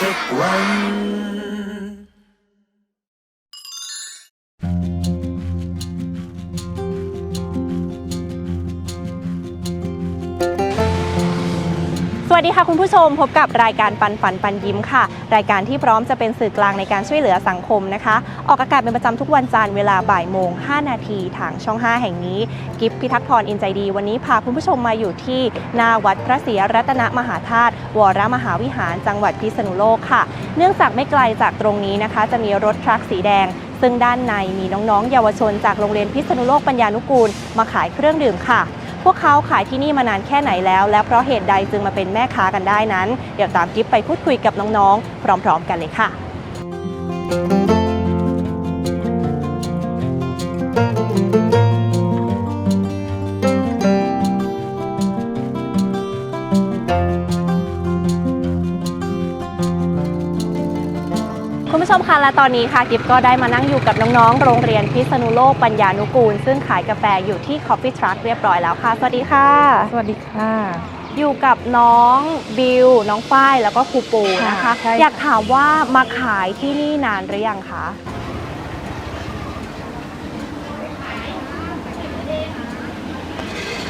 ใน วัสวัสดีค่ะคุณผู้ชมพบกับรายการปันฝันปันยิ้มค่ะ รายการที่พร้อมจะเป็นสื่อกลางในการช่วยเหลือสังคมนะคะ ออกอากาศเป็นประจำทุกวันจันทร์เวลาบ่ายโมง 5 นาทีทางช่อง 5 แห่งนี้ กิฟพิทักษ์พรอินใจดี วันนี้พาคุณผู้ชมมาอยู่ที่หนาวัดพระศรีรัตนมหาธาตุวรมหาวิหารจังหวัดพิษณุโลกค่ะ เนื่องจากไม่ไกลจากตรงนี้นะคะ จะมีรถทรัคสีแดงซึ่งด้านในมีน้องๆ เยาวชนจากโรงเรียนพิษณุโลกปัญญานุกูล มาขายเครื่องดื่มค่ะ วกเขาขายที่นี่มานานแค่ไหนแล้ว และเพราะเหตุใดจึงมาเป็นแม่ค้ากันได้นั้น เดี๋ยวตามกิฟไปพูดคุยกับน้องๆ พร้อมๆ กันเลยค่ะ มคะและตอนนี้ค่ะกิฟก็ได้มานั่งอยู่กับน้องๆ โรงเรียนพิษณุโลกปัญญานุกูล ซึ่งขายกาแฟอยู่ที่ Coffee Truck เรียบร้อยแล้วค่ะ สวัสดีค่ะ สวัสดีค่ะ อยู่กับน้องบิว น้องฝ้าย แล้วก็ครูปูนะคะ ค่ะใช่ค่ะ อยากถามว่ามาขายที่นี่นานหรือยังคะ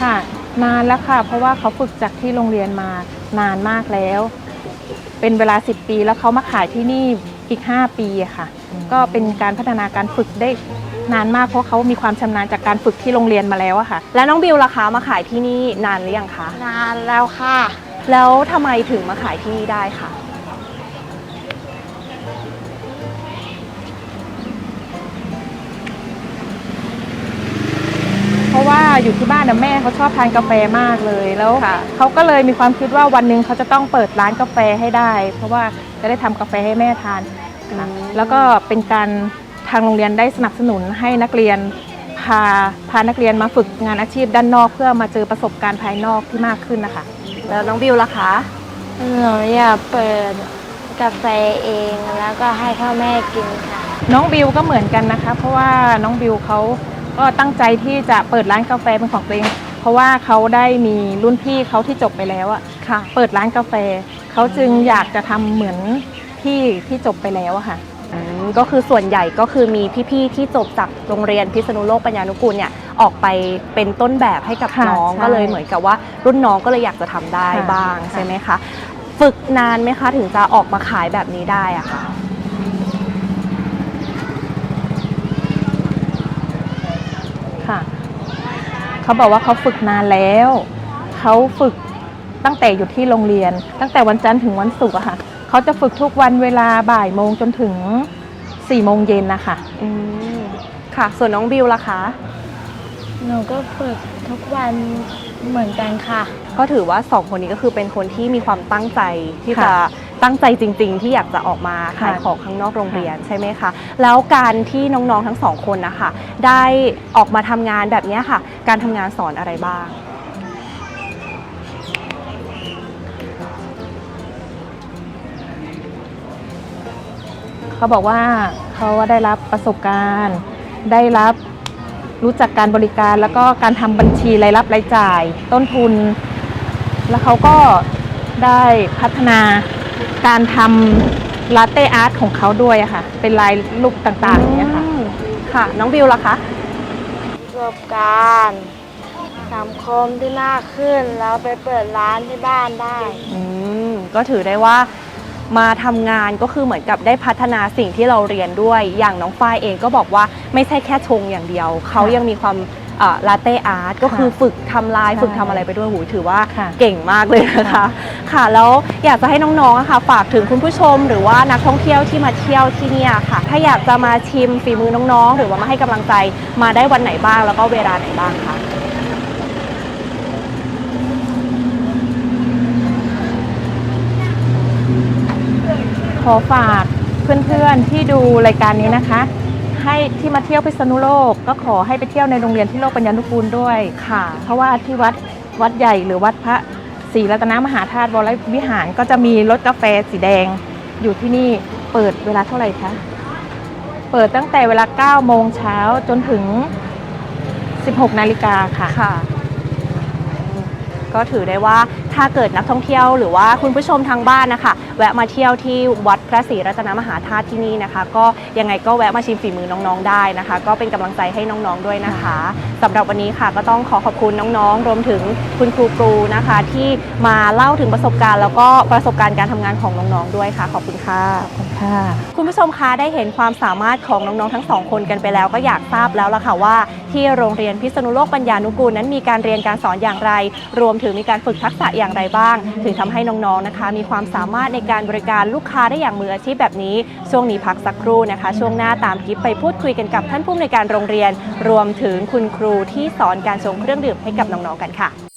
ค่ะ นานแล้วค่ะ เพราะว่าเขาฝึกจากที่โรงเรียนมานานมากแล้ว เป็นเวลา 10 ปีแล้วเขามาขายที่นี่ อีก 5 ปีอะค่ะ ก็เป็นการพัฒนาการฝึกได้นานมากเพราะเขามีความชำนาญจากการฝึกที่โรงเรียนมาแล้วอะค่ะ แล้วน้องบิวล่ะคะมาขายที่นี่นานหรือยังคะ นานแล้วค่ะ แล้วทำไมถึงมาขายที่นี่ได้คะ ราะว่าอยู่ที่บ้านนะแม่เขาชอบทานกาแฟมากเลยแล้วค่ะเขาก็เลยมีความคิดว่าวันหนึ่งเขาจะต้องเปิดร้านกาแฟให้ได้ เพราะว่าจะได้ทำกาแฟให้แม่ทานค่ะแล้วก็เป็นการทางโรงเรียนได้สนับสนุนให้นักเรียนพาพานักเรียนมาฝึกงานอาชีพด้านนอก เพื่อมาเจอประสบการณ์ภายนอกที่มากขึ้นนะคะ แล้วน้องบิวล่ะคะหนูอยากเปิดกาแฟเองแล้วก็ให้พ่อแม่กินค่ะ น้องบิวก็เหมือนกันนะคะ เพราะว่าน้องบิวเขา ก็ตั้งใจที่จะเปิดร้านกาแฟเป็นของตัวเอง เพราะว่าเขาได้มีรุ่นพี่เขาที่จบไปแล้วอะค่ะ เปิดร้านกาแฟเขาจึงอยากจะทำเหมือนที่ที่จบไปแล้วอะค่ะ อืมก็คือส่วนใหญ่ก็คือมีพี่ๆที่จบจากโรงเรียนพิษณุโลกปัญญานุกูลเนี่ยออกไปเป็นต้นแบบให้กับค่ะน้องใช่ก็เลยเหมือนกับว่า รุ่นน้องก็เลยอยากจะทำได้ค่ะบ้างค่ะ ใช่ไหมคะ ฝึกนานไหมคะถึงจะออกมาขายแบบนี้ได้อะค่ะค่ะ เขาบอกว่าเขาฝึกนานแล้ว เขาฝึกตั้งแต่อยู่ที่โรงเรียน ตั้งแต่วันจันทร์ถึงวันศุกร์อะค่ะ เขาจะฝึกทุกวันเวลาบ่ายโมงจนถึง4โมงเย็นนะคะอืมค่ะ ส่วนน้องบิวล่ะคะ หนูก็ฝึกทุกวันเหมือนกันค่ะ ก็ถือว่าสองคนนี้ก็คือเป็นคนที่มีความตั้งใจที่ค่ะจะ ตั้งใจจริง ๆ ที่อยากจะออกมาขายค่ะของข้างนอกโรงเรียนใช่ไหมคะแล้วการที่น้องๆทั้งสองคนนะคะได้ออกมาทำงานแบบเนี้ยค่ะ การทำงานสอนอะไรบ้างเขาบอกว่าเขาได้รับประสบการณ์ ได้รับรู้จักการบริการแล้วก็การทำบัญชีรายรับรายจ่าย ต้นทุน แล้วเขาก็ได้พัฒนา การทำลาเต้อาร์ตของเขาด้วยอะค่ะ เป็นลายรูปต่างๆอย่างเงี้ยค่ะ อืมค่ะ น้องบิวล่ะคะ ประสบการณ์สังคมที่มากขึ้น แล้วไปเปิดร้านที่บ้านได้ อืมก็ถือได้ว่ามาทำงานก็คือเหมือนกับได้พัฒนาสิ่งที่เราเรียนด้วย อย่างน้องฝ้ายเองก็บอกว่าไม่ใช่แค่ชงอย่างเดียว เขายังมีความ ลาเต้อาร์ตก็คือฝึกทำลายใช่ฝึกทำอะไรไปด้วยหูถือว่าค่ะเก่งมากเลยนะคะค่ะแล้วอยากจะให้น้องๆอะค่ะฝากถึงคุณผู้ชม หรือว่านักท่องเที่ยวที่มาเที่ยวที่เนี่ยค่ะ ถ้าอยากจะมาชิมฝีมือน้องๆ หรือว่ามาให้กำลังใจมาได้วันไหนบ้าง แล้วก็เวลาไหนบ้างคะขอฝากเพื่อนๆที่ดูรายการนี้นะคะ ให้ที่มาเที่ยวพิษณุโลก ก็ขอให้ไปเที่ยวในโรงเรียนที่โลกปัญญานุกูลด้วยค่ะ เพราะว่าที่วัดวัดใหญ่หรือวัดพระศรีรัตนมหาธาตุวรวิหารก็จะมีรถกาแฟสีแดง อยู่ที่นี่เปิดเวลาเท่าไหร่คะเปิดตั้งแต่เวลา 9 โมงเช้าจนถึง 16 นาฬิกาค่ะค่ะ ก็ถือได้ว่าถ้าเกิดนักท่องเที่ยวหรือว่าคุณผู้ชมทางบ้านนะคะ แวะมาเที่ยวที่วัดพระศรีรัตนมหาธาตุที่นี่นะคะ ก็ยังไงก็แวะมาชิมฝีมือน้องๆได้นะคะ ก็เป็นกำลังใจให้น้องๆด้วยนะคะสำหรับวันนี้ค่ะก็ต้องขอขอบคุณน้องๆ รวมถึงคุณครูครูนะคะ ที่มาเล่าถึงประสบการณ์ แล้วก็ประสบการณ์การทำงานของน้องๆด้วยค่ะ ขอบคุณค่ะค่ะ คุณผู้ชมคะได้เห็นความสามารถของน้องๆทั้งสองคนกันไปแล้วก็อยากทราบแล้วล่ะค่ะว่า ที่โรงเรียนพิษณุโลกปัญญานุกูลนั้นมีการเรียนการสอนอย่างไร รวมถึงมีการฝึกทักษะอย่างไรบ้าง ถึงทำให้น้องๆนะคะ มีความสามารถในการบริการลูกค้าได้อย่างมืออาชีพแบบนี้ ช่วงนี้พักสักครู่นะคะ ช่วงหน้าตามกิฟไปพูดคุยกันกับท่านผู้อำนวยการโรงเรียน รวมถึงคุณครูที่สอนการชงเครื่องดื่มให้กับน้องๆกันค่ะ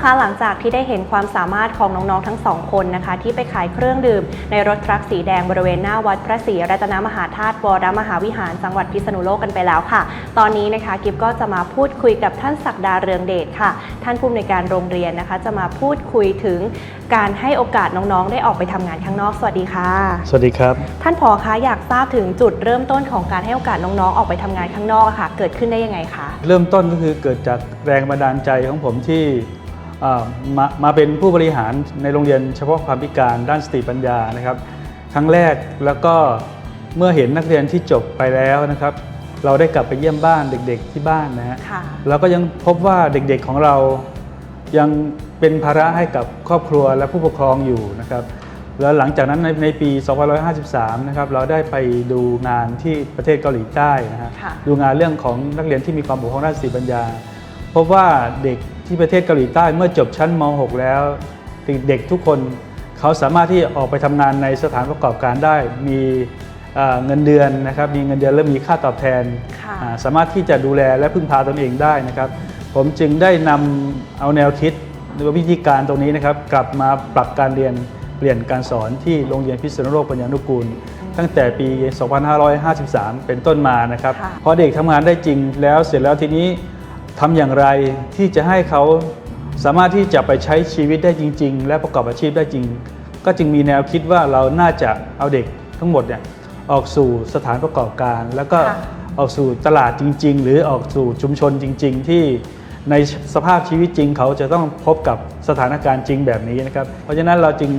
คุณผู้ชมคะหลังจากที่ได้เห็นความสามารถของน้องๆทั้งสองคนนะคะ ที่ไปขายเครื่องดื่ม ในรถทรัคสีแดงบริเวณหน้าวัดพระศรีรัตนมหาธาตุวรมหาวิหารจังหวัดพิษณุโลกกันไปแล้วค่ะ ตอนนี้นะคะกิฟก็จะมาพูดคุยกับท่านศักดาเรืองเดชค่ะ ท่านผู้อำนวยการโรงเรียนนะคะ จะมาพูดคุยถึงการให้โอกาสน้องๆ ได้ออกไปทำงานข้างนอกสวัสดีค่ะ สวัสดีครับ ท่านผอคะอยากทราบถึงจุดเริ่มต้นของการให้โอกาสน้องๆ ออกไปทำงานข้างนอกอะค่ะ เกิดขึ้นได้ยังไงคะเริ่มต้นก็คือเกิดจากแรงบันดาลใจของผมที่เอ่อ มามาเป็นผู้บริหารในโรงเรียนเฉพาะความพิการด้านสติปัญญานะครับ ครั้งแรกแล้วก็เมื่อเห็นนักเรียนที่จบไปแล้วนะครับ เราได้กลับไปเยี่ยมบ้านเด็กๆที่บ้านนะฮะค่ะเราก็ยังพบว่าเด็กๆของเรายังเป็นภาระให้กับครอบครัวและผู้ปกครองอยู่นะครับ แล้วหลังจากนั้นในในปี 2553 นะครับเราได้ไปดูงานที่ประเทศเกาหลีใต้นะฮะค่ะดูงานเรื่องของนักเรียนที่มีความบกพร่องด้านสติปัญญา พบว่าเด็ก ที่ประเทศเกาหลีใต้เมื่อจบชั้นม .6 แล้วเด็กๆทุกคนเขาสามารถที่ออกไปทำงานในสถานประกอบการได้ มีเอ่อเงินเดือนนะครับ มีเงินเดือนและมีค่าตอบแทนค่ะอ่าสามารถที่จะดูแลและพึ่งพาตนเองได้นะครับ ผมจึงได้นำเอาแนวคิดหรือว่าวิธีการตรงนี้นะครับ กลับมาปรับการเรียนเปลี่ยนการสอนที่โรงเรียนพิษณุโลกปัญญานุกูล ตั้งแต่ปี 2553 เป็นต้นมานะครับค่ะพอเด็กทำงานได้จริงแล้วเสร็จแล้วทีนี้ ทำอย่างไรที่จะให้เขาสามารถที่จะไปใช้ชีวิตได้จริง ๆ และประกอบอาชีพได้จริง ก็จึงมีแนวคิดว่าเราน่าจะเอาเด็กทั้งหมดเนี่ยออกสู่สถานประกอบการ แล้วก็ค่ะออกสู่ตลาดจริง ๆ หรือออกสู่ชุมชนจริง ๆ ที่ในสภาพชีวิตจริง เขาจะต้องพบกับสถานการณ์จริงแบบนี้นะครับ เพราะฉะนั้นเราจึง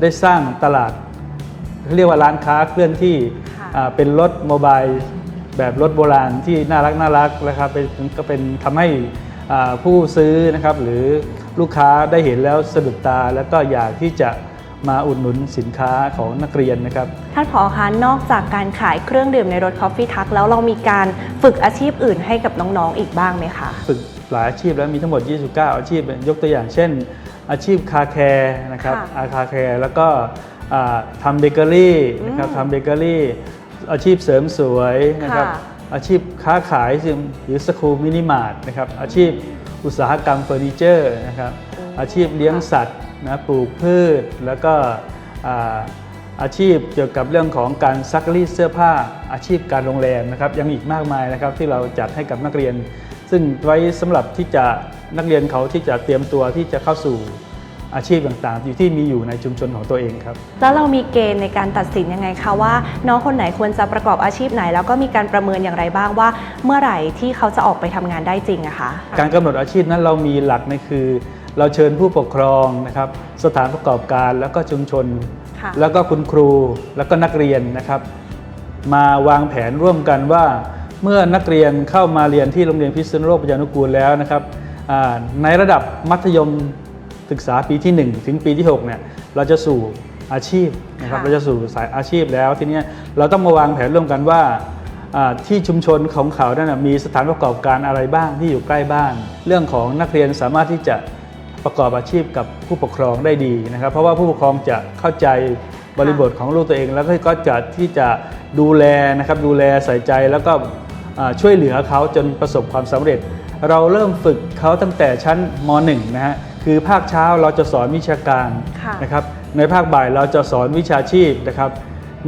ได้สร้างตลาดเรียกว่าร้านค้าเคลื่อนที่ค่ะอ่าเป็นรถโมบาย แบบรถโบราณที่น่ารักน่ารักนะครับเป็นก็เป็นทำให้อ่าผู้ซื้อนะครับหรือลูกค้าได้เห็นแล้วสะดุดตา แล้วก็อยากที่จะมาอุดหนุนสินค้าของนักเรียนนะครับ ท่านผอคะนอกจากการขายเครื่องดื่มในรถ Coffee Truck แล้วเรามีการฝึกอาชีพอื่นให้กับน้องๆอีกบ้างไหมคะ ฝึกหลายอาชีพแล้วมีทั้งหมด 29 อาชีพ ยกตัวอย่างเช่น อาชีพคาแคร์นะครับค่ะอาคาแคร์แล้วก็อ่าทำเบเกอรี่นะครับอืมทำเบเกอรี่ อาชีพเสริมสวยนะครับค่ะอาชีพค้าขายหรือสคูลมินิมาร์ทนะครับ อาชีพอุตสาหกรรมเฟอร์นิเจอร์นะครับ อาชีพเลี้ยงสัตว์นะปลูกพืช แล้วก็อ่าอาชีพเกี่ยวกับเรื่องของการซักรีดเสื้อผ้า อาชีพการโรงแรมนะครับยังมีอีกมากมายนะครับที่เราจัดให้กับนักเรียน ซึ่งไว้สำหรับที่จะนักเรียนเขาที่จะเตรียมตัวที่จะเข้าสู่ อาชีพต่างๆ อยู่ที่มีอยู่ในชุมชนของตัวเองครับ แล้วเรามีเกณฑ์ในการตัดสินยังไงคะว่า น้องคนไหนควรจะประกอบอาชีพไหน แล้วก็มีการประเมินอย่างไรบ้างว่า เมื่อไหร่ที่เขาจะออกไปทำงานได้จริงอะคะการกำหนดอาชีพนั้นเรามีหลักในคือ เราเชิญผู้ปกครองนะครับสถานประกอบการแล้วก็ชุมชนค่ะแล้วก็คุณครูแล้วก็นักเรียนนะครับ มาวางแผนร่วมกันว่า เมื่อนักเรียนเข้ามาเรียนที่โรงเรียนพิษณุโลกปัญญานุกูลแล้วนะครับอ่าในระดับมัธยม ศึกษาปีที่ 1 ถึงปีที่6เนี่ยเราจะสู่อาชีพนะครับค่ะ เราจะสู่สายอาชีพแล้วทีเนี้ยเราต้องมาวางแผนร่วมกันว่าอ่าที่ชุมชนของเขานั้นนะมีสถานประกอบการอะไรบ้างที่อยู่ใกล้บ้าน เรื่องของนักเรียนสามารถที่จะประกอบอาชีพกับผู้ปกครองได้ดีนะครับ เพราะว่าผู้ปกครองจะเข้าใจบริบทของลูกตัวเอง แล้วก็จะที่จะดูแลนะครับดูแลใส่ใจแล้วก็อ่าช่วยเหลือเขาจนประสบความสำเร็จ เราเริ่มฝึกเขาตั้งแต่ชั้นม .1 นะฮะ คือภาคเช้าเราจะสอนวิชาการค่ะนะครับในภาคบ่ายเราจะสอนวิชาชีพนะครับ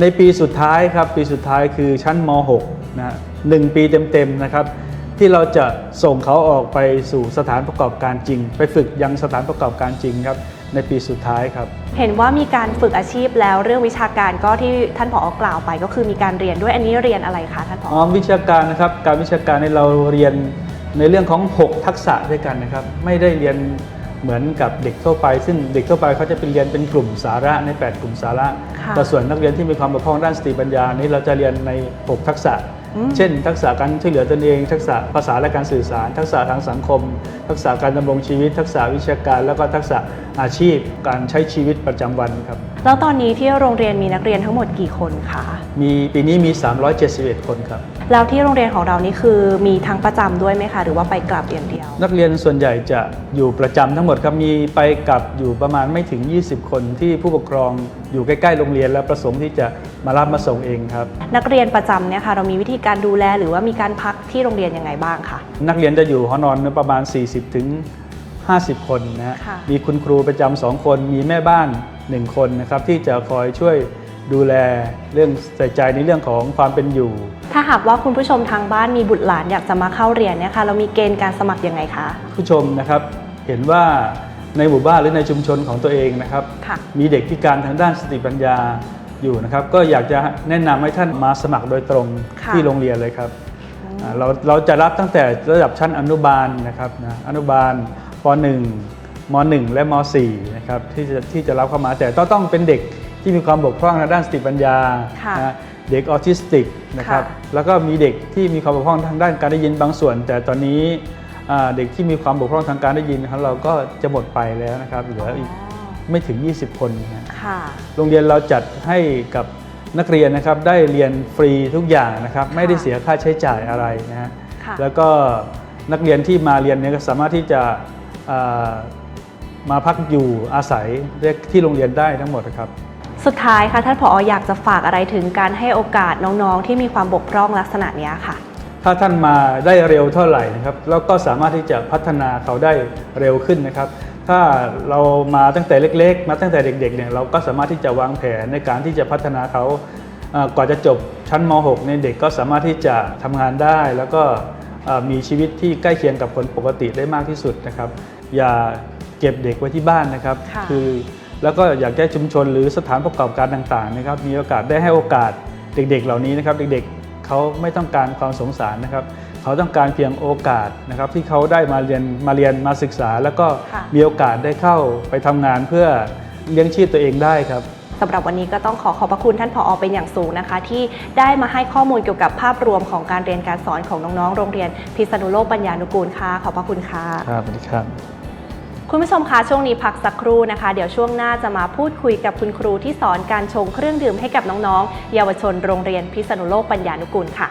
ในปีสุดท้ายครับปีสุดท้ายคือชั้นม .6 นะฮะหนึ่งปีเต็มๆนะครับที่เราจะส่งเขาออกไปสู่สถานประกอบการจริง ไปฝึกยังสถานประกอบการจริงครับในปีสุดท้ายครับ เห็นว่ามีการฝึกอาชีพแล้วเรื่องวิชาการก็ที่ท่านผอกล่าวไป ก็คือมีการเรียนด้วยอันนี้เรียนอะไรคะท่านผออ๋อวิชาการนะครับ การวิชาการในเราเรียนในเรื่องของ 6 ทักษะด้วยกันนะครับ ไม่ได้เรียน เหมือนกับเด็กทั่วไป ซึ่งเด็กทั่วไปเขาจะเป็นเรียนเป็นกลุ่มสาระใน 8 กลุ่มสาระค่ะแต่ส่วนนักเรียนที่มีความบกพร่องด้านสติปัญญานี้เราจะเรียนใน 6 ทักษะอืมเช่น ทักษะการช่วยเหลือตนเอง ทักษะภาษาและการสื่อสาร ทักษะทางสังคม ทักษะการดำรงชีวิต ทักษะวิชาการ แล้วก็ทักษะอาชีพ การใช้ชีวิตประจำวันครับ แล้วตอนนี้ที่โรงเรียนมีนักเรียนทั้งหมดกี่คนคะ มีปีนี้มี 371 คนครับ แล้วที่โรงเรียนของเรานี่คือมีทั้งประจำด้วยไหมคะ หรือว่าไปกลับอย่างเดียว นักเรียนส่วนใหญ่จะอยู่ประจำทั้งหมดครับมีไปกลับอยู่ประมาณไม่ถึง 20 คนที่ผู้ปกครองอยู่ใกล้ๆโรงเรียน และประสงค์ที่จะมารับมาส่งเองครับ นักเรียนประจำเนี่ยค่ะเรามีวิธีการดูแลหรือว่ามีการพักที่โรงเรียนยังไงบ้างคะนักเรียนจะอยู่หอนอนประมาณ 40 ถึง 50 คนนะฮะค่ะมีคุณครูประจำสองคน มีแม่บ้าน 1 คนนะครับที่จะคอยช่วย ดูแลเรื่องใส่ใจในเรื่องของความเป็นอยู่ ถ้าหากว่าคุณผู้ชมทางบ้านมีบุตรหลานอยากจะมาเข้าเรียนเนี่ยค่ะเรามีเกณฑ์การสมัครยังไงคะ ผู้ชมนะครับเห็นว่าในหมู่บ้านหรือในชุมชนของตัวเองนะครับค่ะ มีเด็กพิการทางด้านสติปัญญาอยู่นะครับ ก็อยากจะแนะนำให้ท่านมาสมัครโดยตรงค่ะ ที่โรงเรียนเลยครับอ่าเราเราจะรับตั้งแต่ระดับชั้นอนุบาลนะครับนะอนุบาลป .1 ม .1 และม .4 นะครับที่จะที่จะรับเข้ามาแต่ต้องต้องเป็นเด็ก ที่มีความบกพร่องทางด้านสติปัญญาค่ะนะเด็กออทิสติกนะครับค่ะแล้วก็มีเด็กที่มีความบกพร่องทางด้านการได้ยินบางส่วน แต่ตอนนี้อ่าเด็กที่มีความบกพร่องทางการได้ยินของเราก็จะหมดไปแล้วนะครับเหลืออีกไม่ถึง 20 คนนะค่ะโรงเรียนเราจัดให้กับนักเรียนนะครับได้เรียนฟรีทุกอย่างนะครับไม่ได้เสียค่าใช้จ่ายอะไรนะฮะค่ะแล้วก็นักเรียนที่มาเรียนเนี่ยก็สามารถที่จะอ่ามาพักอยู่อาศัยที่โรงเรียนได้ทั้งหมดนะครับ สุดท้ายค่ะท่านผออยากจะฝากอะไรถึงการให้โอกาสน้องๆ ที่มีความบกพร่องลักษณะเนี้ยค่ะ ถ้าท่านมาได้เร็วเท่าไหร่นะครับแล้วก็สามารถที่จะพัฒนาเขาได้เร็วขึ้นนะครับ ถ้าเรามาตั้งแต่เล็ก ๆ มาตั้งแต่เด็กๆเนี่ยเราก็สามารถที่จะวางแผนในการที่จะพัฒนาเขาเอ่อก่อนจะจบชั้นม .6 เนี่ยเด็กก็สามารถที่จะทำงานได้ แล้วก็เอ่อมีชีวิตที่ใกล้เคียงกับคนปกติได้มากที่สุดนะครับ อย่าเก็บเด็กไว้ที่บ้านนะครับค่ะอ แล้วก็อยากให้ชุมชนหรือสถานประกอบการต่างๆนะครับมีโอกาสได้ให้โอกาสเด็กๆ เหล่านี้นะครับเด็กๆเขาไม่ต้องการความสงสารนะครับเขาต้องการเพียงโอกาสนะครับที่เขาได้มาเรียนมาเรียนมาศึกษา แล้วก็ค่ะมีโอกาสได้เข้าไปทำงานเพื่อเลี้ยงชีพตัวเองได้ครับสำหรับวันนี้ก็ต้องขอขอบพระคุณท่านผอเป็นอย่างสูงนะคะ ที่ได้มาให้ข้อมูลเกี่ยวกับภาพรวมของการเรียนการสอนของน้องๆ โรงเรียนพิษณุโลกปัญญานุกูลค่ะขอบพระคุณค่ะครับสวัสดีครับ คุณผู้ชมคะช่วงนี้พักสักครู่นะคะ เดี๋ยวช่วงหน้าจะมาพูดคุยกับคุณครูที่สอนการชงเครื่องดื่มให้กับน้องๆ เยาวชนโรงเรียนพิษณุโลกปัญญานุกูลค่ะ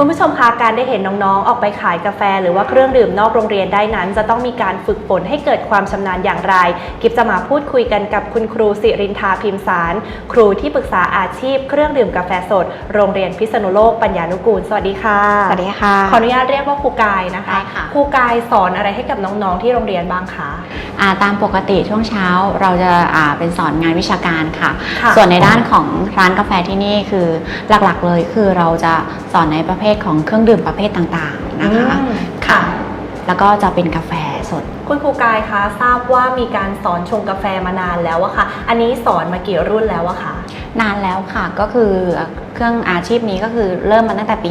คุณผู้ชมคะการได้เห็นน้องๆ ออกไปขายกาแฟ หรือว่าเครื่องดื่มนอกโรงเรียนได้นั้น จะต้องมีการฝึกฝนให้เกิดความชำนาญอย่างไร กิฟจะมาพูดคุยกันกับคุณครูสิรินทาพิมสาร ครูที่ปรึกษาอาชีพ เครื่องดื่มกาแฟสด โรงเรียนพิษณุโลกปัญญานุกูล สวัสดีค่ะ สวัสดีค่ะ ขออนุญาตเรียกว่าครูกายนะคะได้ค่ะครูกายสอนอะไรให้กับน้องๆ ที่โรงเรียนบ้างคะอ่าตามปกติช่วงเช้าเราจะอ่าเป็นสอนงานวิชาการค่ะค่ะส่วนในด้านของร้านกาแฟที่นี่คือหลักๆ เลยคือเราจะสอนในประเภทของเครื่องดื่มประเภทต่างๆนะคะอืมค่ะ แล้วก็จะเป็นกาแฟสด คุณครูกายคะทราบว่ามีการสอนชงกาแฟมานานแล้วอะค่ะ อันนี้สอนมากี่รุ่นแล้วอะคะนานแล้วค่ะก็คือเครื่องอาชีพนี้ก็คือเริ่มมาตั้งแต่ปี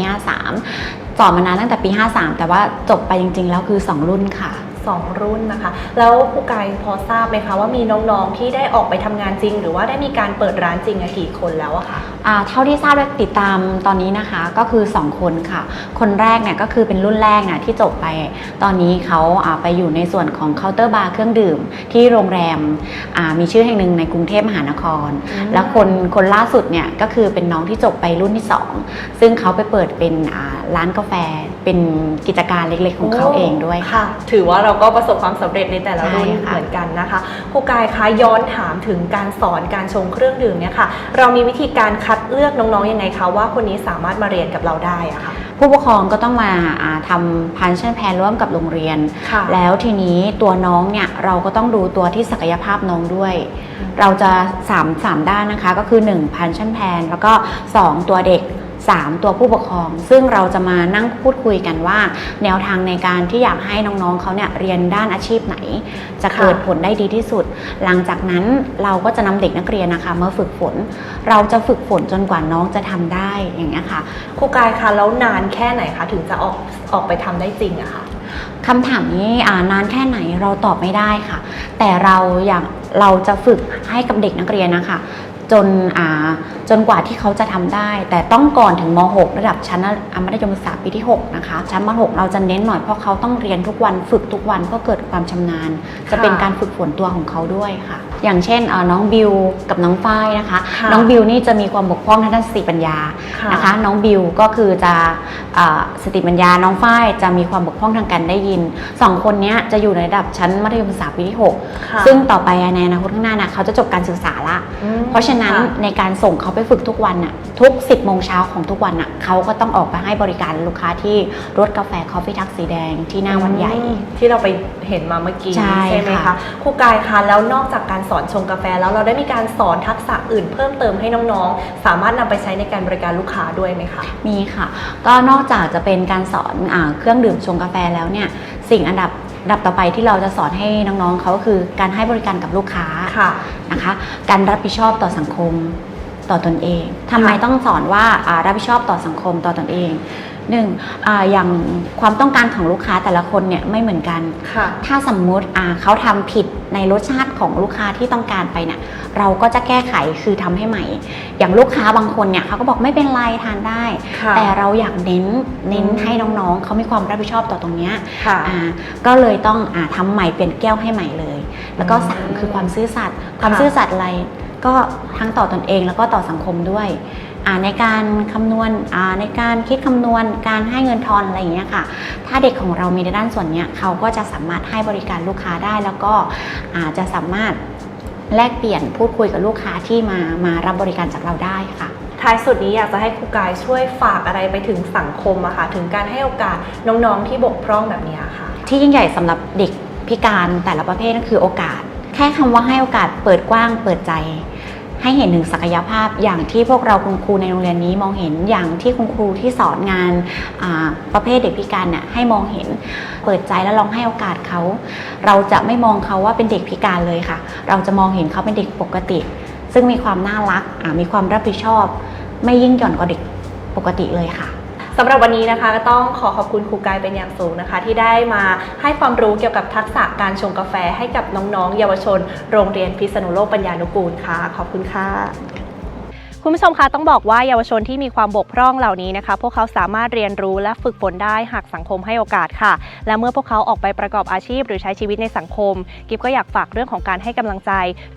53สอนมานานตั้งแต่ปี 53 แต่ว่าจบไปจริง ๆ แล้วคือ 2 รุ่นค่ะสองรุ่นนะคะ แล้วครูกายพอทราบไหมคะว่ามีน้องๆที่ได้ออกไปทำงานจริง หรือว่าได้มีการเปิดร้านจริงอะกี่คนแล้วอะคะอ่า เท่าที่ทราบและติดตามตอนนี้นะคะก็คือ 2 คนค่ะ คนแรกเนี่ยก็คือเป็นรุ่นแรกนะที่จบไป ตอนนี้เขาอ่าไปอยู่ในส่วนของเคาน์เตอร์บาร์เครื่องดื่ม ที่โรงแรมอ่ามีชื่อแห่งหนึ่งในกรุงเทพมหานครอืมแล้วคนคนล่าสุดเนี่ยก็คือเป็นน้องที่จบไปรุ่นที่ 2 ซึ่งเขาไปเปิดเป็นอ่าร้านกาแฟ เป็นกิจการเล็กๆของเขาเองด้วยค่ะค่ะถือว่าเราก็ประสบความสำเร็จในแต่ละรุ่นใช่ค่ะเหมือนกันนะคะครูกายคะย้อนถามถึงการสอนการชงเครื่องดื่มเนี่ยค่ะ เรามีวิธีการคัดเลือกน้องๆยังไงคะว่าคนนี้สามารถมาเรียนกับเราได้อะค่ะผู้ปกครองก็ต้องมาอ่าทำพันชั่นแพนร่วมกับโรงเรียนค่ะแล้วทีนี้ตัวน้องเนี่ยเราก็ต้องดูตัวที่ศักยภาพน้องด้วย เราจะ3 3ด้านนะคะก็คือ1พันชั่นแพนแล้วก็ 2 ตัวเด็ก 3 ตัวผู้ปกครอง ซึ่งเราจะมานั่งพูดคุยกันว่า แนวทางในการที่อยากให้น้องๆเขาเนี่ยเรียนด้านอาชีพไหน จะค่ะเกิดผลได้ดีที่สุด หลังจากนั้นเราก็จะนำเด็กนักเรียนนะคะมาฝึกฝน เราจะฝึกฝนจนกว่าน้องจะทำได้อย่างนี้ยค่ะครูกายคะแล้วนานแค่ไหนคะถึงจะออกออกไปทำได้จริงอะค่ะคำถามนี้อ่านานแค่ไหนเราตอบไม่ได้ค่ะ แต่เราอยากเราจะฝึกให้กับเด็กนักเรียนนะคะ จนอ่าจนกว่าที่เขาจะทำได้ แต่ต้องก่อนถึงม .6 ระดับชั้นมัธยมศึกษาปีที่ 6 นะคะ ชั้นม .6 เราจะเน้นหน่อยเพราะเขาต้องเรียนทุกวันฝึกทุกวันเพื่อเกิดความชำนาญ จะเป็นการฝึกฝนตัวของเขาด้วยค่ะ อย่างเช่นเอ่อน้องบิวกับน้องฝ้ายนะคะค่ะน้องบิวนี่จะมีความบกพร่องทางด้านสติปัญญาค่ะนะคะ น้องบิวก็คือจะอ่าสติปัญญาน้องฝ้ายจะมีความบกพร่องทางการได้ยินสองคนเนี้ยจะอยู่ในระดับชั้นมัธยมศึกษาปีที่ค่ะ6ซึ่งต่อไปในอนาคตข้างหน้านะเขาจะจบการศึกษาละอืมเพราะฉะนั้นค่ะในการส่งเขาไปฝึกทุกวันน่ะทุก 10โมงเช้าของทุกวันน่ะเขาก็ต้องออกไปให้บริการลูกค้าที่รถกาแฟคอฟฟี่ทักสีแดงที่หน้าวันใหญ่อืมที่เราไปเห็นมาเมื่อกี้ใช่ไหมค่ะคะครูกายคะแล้วนอกจากการสอนชงกาแฟแล้วเราได้มีการสอนทักษะอื่นเพิ่มเติมให้น้องๆ สามารถนำไปใช้ในการบริการลูกค้าด้วยไหมคะมีค่ะ ก็นอกจากจะเป็นการสอนอาเครื่องดื่มชงกาแฟแล้วเนี่ยสิ่งอันดับอัน ดับต่อไปที่เราจะสอนให้น้องๆเขาก็คือการให้บริการกับลูกค้าค่ะนะคะ การรับผิดชอบต่อสังคม ต่อตนเองทำไมต้องสอนว่าอ่ารับผิดชอบต่อสังคมต่อตนเองหนึ่งอาอย่างความต้องการของลูกค้าแต่ละคนเนี่ยไม่เหมือนกันค่ะถ้าสมมุติอ่าเขาทำผิดในรสชาติของลูกค้าที่ต้องการไปเนี่ยเราก็จะแก้ไขคือทำให้ใหม่ อย่างลูกค้าบางคนเนี่ยเขาก็บอกไม่เป็นไรทานได้ค่ะแต่เราอยากเน้นเน้นอืมให้น้องๆเขามีความรับผิดชอบต่อตรงเนี้ยค่ะอ่าก็เลยต้องอาทำใหม่เปลี่ยนแก้วให้ใหม่เลย แล้วก็อืมสามคือความซื่อสัตย์ความค่ะซื่อสัตย์อะไร ก็ทั้งต่อตนเองแล้วก็ต่อสังคมด้วยอ่าในการคำนวณอ่าในการคิดคำนวณการให้เงินทอนอะไรอย่างเงี้ยค่ะ ถ้าเด็กของเรามีในด้านส่วนเนี้ยเขาก็จะสามารถให้บริการลูกค้าได้แล้วก็อาจจะสามารถแลกเปลี่ยนพูดคุยกับลูกค้าที่มามารับบริการจากเราได้ค่ะ ท้ายสุดนี้อยากจะให้ครูกายช่วยฝากอะไรไปถึงสังคมอะค่ะถึงการให้โอกาสน้องๆที่บกพร่องแบบนี้ค่ะ ที่ยิ่งใหญ่สำหรับเด็กพิการแต่ละประเภทนั่นคือโอกาส แค่คำว่าให้โอกาสเปิดกว้างเปิดใจ ให้เห็นถึงศักยภาพอย่างที่พวกเราคุณครูในโรงเรียนนี้มองเห็นอย่างที่คุณครูที่สอนงานประเภทเด็กพิการเนี่ยให้มองเห็นเปิดใจแล้วลองให้โอกาสเขา เราจะไม่มองเขาว่าเป็นเด็กพิการเลยค่ะ เราจะมองเห็นเขาเป็นเด็กปกติ ซึ่งมีความน่ารักมีความรับผิดชอบ ไม่ยิ่งหย่อนกว่าเด็กปกติเลยค่ะ สำหรับวันนี้นะคะก็ต้องขอขอบคุณครูกายเป็นอย่างสูงนะคะ ที่ได้มาให้ความรู้เกี่ยวกับทักษะการชงกาแฟให้กับน้องๆ เยาวชน โรงเรียนพิษณุโลกปัญญานุกูลค่ะ ขอบคุณค่ะ คุณผู้ชมคะต้องบอกว่าเยาวชนที่มีความบกพร่องเหล่านี้นะคะ พวกเขาสามารถเรียนรู้และฝึกฝนได้หากสังคมให้โอกาสค่ะ และเมื่อพวกเขาออกไปประกอบอาชีพ หรือใช้ชีวิตในสังคม กิฟก็อยากฝากเรื่องของการให้กำลังใจ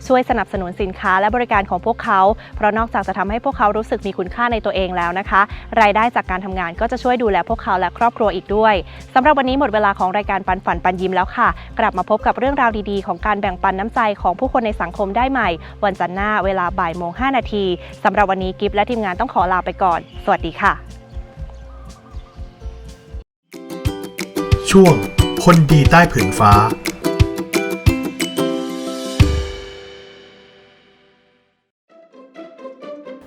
ช่วยสนับสนุนสินค้าและบริการของพวกเขา เพราะนอกจากจะทำให้พวกเขารู้สึกมีคุณค่าในตัวเองแล้วนะคะ รายได้จากการทำงานก็จะช่วยดูแลพวกเขาและครอบครัวอีกด้วยสำหรับวันนี้หมดเวลาของรายการปันฝันปันยิ้มแล้วค่ะ กลับมาพบกับเรื่องราวดีๆ ของการแบ่งปันน้ำใจของผู้คนในสังคมได้ใหม่ วันจันทร์หน้าเวลาบ่ายโมง5นาทีสำหรับวันนี้กิฟและทีมงานต้องขอลาไปก่อน สวัสดีค่ะ ช่วงคนดีใต้ผืนฟ้า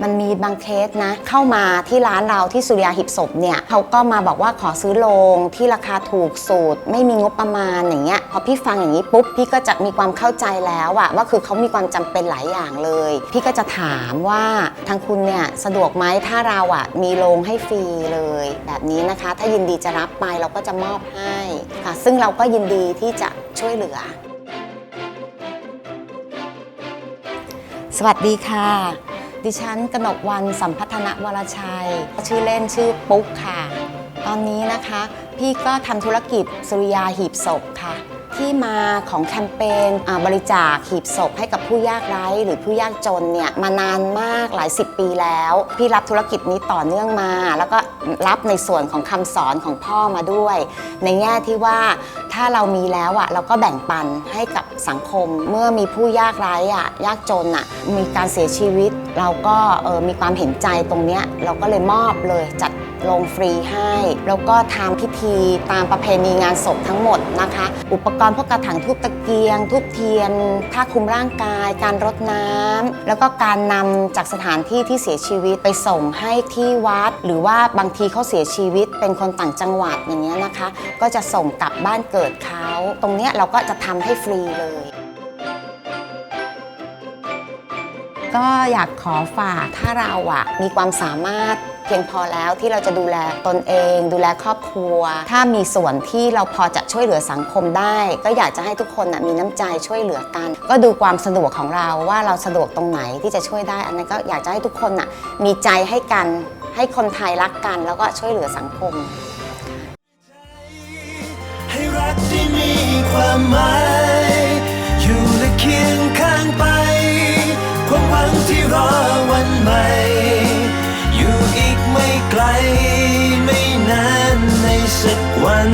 มันมีบางเคสนะ เข้ามาที่ร้านเราที่สุริยาหิบศพเนี่ยเขาก็มาบอกว่าขอซื้อโรงที่ราคาถูกสูตร ไม่มีงบประมาณอย่างเงี้ยพอพี่ฟังอย่างนี้ปุ๊บพี่ก็จะมีความเข้าใจแล้วอะว่าคือเขามีความจำเป็นหลายอย่างเลย พี่ก็จะถามว่าทางคุณเนี่ยสะดวกไหมถ้าเราอะมีโรงให้ฟรีเลย แบบนี้นะคะ ถ้ายินดีจะรับไปเราก็จะมอบให้ค่ะซึ่งเราก็ยินดีที่จะช่วยเหลือ สวัสดีค่ะ ดิฉันกนกวันสัมพัฒนวรชัย ชื่อเล่นชื่อปุ๊กค่ะ ตอนนี้นะคะ พี่ก็ทำธุรกิจสุริยาหีบศพค่ะ ที่มาของแคมเปญอาบริจาคหีบศพให้กับผู้ยากไร้ หรือผู้ยากจนเนี่ยมานานมากหลายสิบปีแล้ว พี่รับธุรกิจนี้ต่อเนื่องมา แล้วก็รับในส่วนของคำสอนของพ่อมาด้วย ในแง่ที่ว่าถ้าเรามีแล้วอะเราก็แบ่งปันให้กับสังคม เมื่อมีผู้ยากไร้อะยากจนอะมีการเสียชีวิต เราก็เออมีความเห็นใจตรงเนี้ยเราก็เลยมอบเลยจัด โรงฟรีให้ แล้วก็ทำพิธีตามประเพณีงานศพทั้งหมดนะคะ อุปกรณ์พวกกระถางทูบตะเกียงทูบเทียนผ้าคลุมร่างกาย การรดน้ำแล้วก็การนำจากสถานที่ที่เสียชีวิตไปส่งให้ที่วัด หรือว่าบางทีเขาเสียชีวิตเป็นคนต่างจังหวัดอย่างเงี้ยนะคะ ก็จะส่งกลับบ้านเกิดเขาตรงเนี้ยเราก็จะทำให้ฟรีเลยก็อยากขอฝากถ้าเราอะมีความสามารถ เพียงพอแล้วที่เราจะดูแลตนเอง ดูแลครอบครัว ถ้ามีส่วนที่เราพอจะช่วยเหลือสังคมได้ ก็อยากจะให้ทุกคนน่ะมีน้ำใจช่วยเหลือกัน ก็ดูความสะดวกของเราว่าเราสะดวกตรงไหนที่จะช่วยได้ อันนั้นก็อยากจะให้ทุกคนน่ะมีใจให้กันให้คนไทยรักกัน แล้วก็ช่วยเหลือสังคม ให้รักที่มีความหมายอยู่และเคียงข้างไป ความหวังที่รอวันใหม่ สักวัน